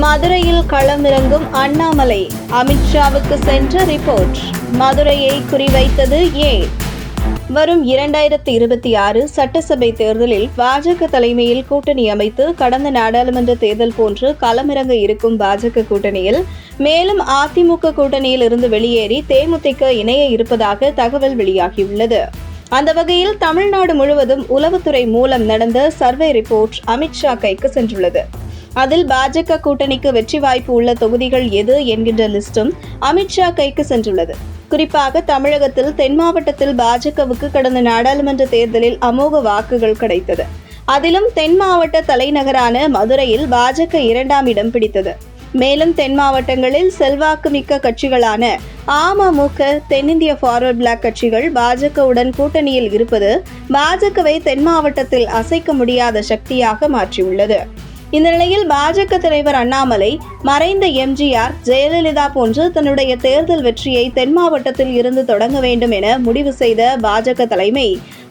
மதுரையில் களமிறங்கும் அண்ணாமலை அமித்ஷாவுக்கு சென்ற ரிப்போர்ட். மதுரையை குறிவைத்தது ஏன் வரும் இரண்டாயிரத்தி இருபத்தி ஆறு சட்டசபை தேர்தலில் பாஜக தலைமையில் கூட்டணி அமைத்து கடந்த நாடாளுமன்ற தேர்தல் போன்று களமிறங்க இருக்கும் பாஜக கூட்டணியில் மேலும் அதிமுக கூட்டணியில் இருந்து வெளியேறி தேமுதிக இணைய இருப்பதாக தகவல் வெளியாகியுள்ளது. அந்த வகையில் தமிழ்நாடு முழுவதும் உளவுத்துறை மூலம் நடந்த சர்வே ரிப்போர்ட் அமித்ஷா கைக்கு சென்றுள்ளது. அதில் பாஜக கூட்டணிக்கு வெற்றி வாய்ப்பு உள்ள தொகுதிகள் எது என்கின்ற லிஸ்டும் அமித்ஷா கைக்கு சென்றுள்ளது. குறிப்பாக தமிழகத்தில் தென் மாவட்டத்தில் பாஜகவுக்கு கடந்த நாடாளுமன்ற தேர்தலில் அமோக வாக்குகள் கிடைத்தது. அதிலும் தென் மாவட்ட தலைநகரான மதுரையில் பாஜக இரண்டாம் இடம் பிடித்தது. மேலும் தென் மாவட்டங்களில் செல்வாக்குமிக்க கட்சிகளான அமமுக தென்னிந்திய ஃபார்வர்ட் பிளாக் கட்சிகள் பாஜகவுடன் கூட்டணியில் இருப்பது பாஜகவை தென் மாவட்டத்தில் அசைக்க முடியாத சக்தியாக மாற்றியுள்ளது. இந்த நிலையில் பாஜக தலைவர் அண்ணாமலை மறைந்த எம்ஜிஆர் ஜெயலலிதா போன்று தன்னுடைய தேர்தல் வெற்றியை தென் மாவட்டத்தில் இருந்து தொடங்க வேண்டும் என முடிவு செய்த பாஜக தலைமை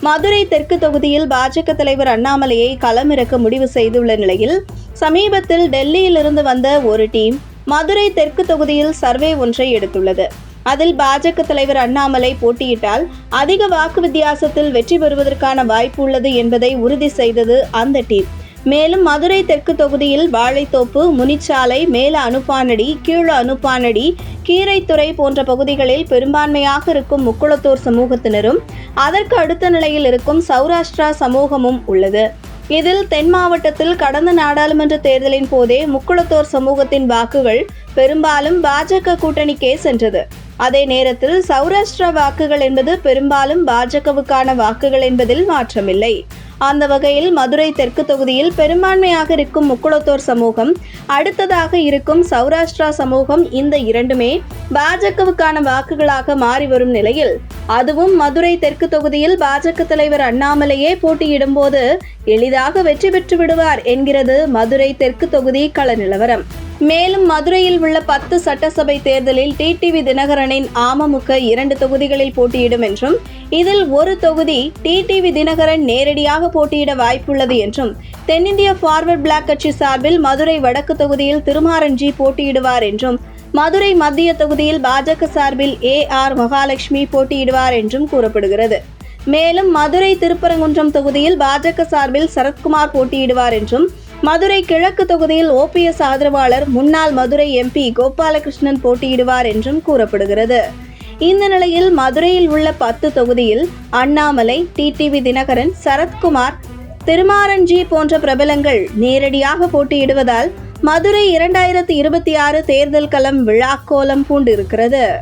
மதுரை தெற்கு தொகுதியில் பாஜக தலைவர் அண்ணாமலையை களமிறக்க முடிவு செய்துள்ள நிலையில் சமீபத்தில் டெல்லியிலிருந்து வந்த ஒரு டீம் மதுரை தெற்கு தொகுதியில் சர்வே ஒன்றை எடுத்துள்ளது. அதில் பாஜக தலைவர் அண்ணாமலை போட்டியிட்டால் அதிக வாக்கு வித்தியாசத்தில் வெற்றி பெறுவதற்கான வாய்ப்பு உள்ளது என்பதை உறுதி செய்தது அந்த டீம். மேலும் மதுரை தெற்கு தொகுதியில் வாழைத்தோப்பு முனிச்சாலை மேல அனுப்பானடி கீழ அனுப்பானடி கீரைத்துறை போன்ற பகுதிகளில் பெரும்பான்மையாக இருக்கும் முக்குளத்தூர் சமூகத்தினரும் அதற்கு அடுத்த நிலையில் இருக்கும் சௌராஷ்டிரா சமூகமும் உள்ளது. இதில் தென் மாவட்டத்தில் கடந்த நாடாளுமன்ற தேர்தலின் போதே முக்குளத்தோர் சமூகத்தின் வாக்குகள் பெரும்பாலும் பாஜக கூட்டணிக்கே சென்றது. அதே நேரத்தில் சௌராஷ்டிரா வாக்குகள் என்பது பெரும்பாலும் பாஜகவுக்கான வாக்குகள் என்பதில் மாற்றமில்லை. அந்த வகையில் மதுரை தெற்கு தொகுதியில் பெரும்பான்மையாக இருக்கும் முக்குளத்தோர் சமூகம் அடுத்ததாக இருக்கும் சௌராஷ்டிரா சமூகம் இந்த இரண்டுமே பாஜகவுக்கான வாக்குகளாக மாறி வரும் நிலையில் அதுவும் மதுரை தெற்கு தொகுதியில் பாஜக தலைவர் அண்ணாமலையே போட்டியிடும் போது எளிதாக வெற்றி பெற்று விடுவார் என்கிறது மதுரை தெற்கு தொகுதி கள நிலவரம். மேலும் மதுரையில் உள்ள பத்து சட்டசபை தேர்தலில் டிடிவி தினகரனின் அமமுக இரண்டு தொகுதிகளில் போட்டியிடும் என்றும் இதில் ஒரு தொகுதி டிடிவி தினகரன் நேரடியாக போட்டியிட வாய்ப்புள்ளது என்றும் தென்னிந்திய ஃபார்வர்ட் பிளாக் கட்சி சார்பில் மதுரை வடக்கு தொகுதியில் திருமாரஞ்சி போட்டியிடுவார் என்றும் மதுரை மத்திய தொகுதியில் பாஜக சார்பில் ஏ ஆர் மகாலட்சுமி போட்டியிடுவார் என்றும் கூறப்படுகிறது. மேலும் மதுரை திருப்பரங்குன்றம் தொகுதியில் பாஜக சார்பில் சரத்குமார் போட்டியிடுவார் என்றும் மதுரை கிழக்கு தொகுதியில் ஓபிஎஸ் ஆதரவாளர் முன்னாள் மதுரை எம்பி கோபாலகிருஷ்ணன் போட்டியிடுவார் என்றும் கூறப்படுகிறது. இந்த நிலையில் மதுரையில் உள்ள பத்து தொகுதியில் அண்ணாமலை டிடிவி தினகரன் சரத்குமார் திருமாரன்ஜி போன்ற பிரபலங்கள் நேரடியாக போட்டியிடுவதால் மதுரை இரண்டாயிரத்தி இருபத்தி ஆறு தேர்தல் களம் விழாக்கோலம் பூண்டிருக்கிறது.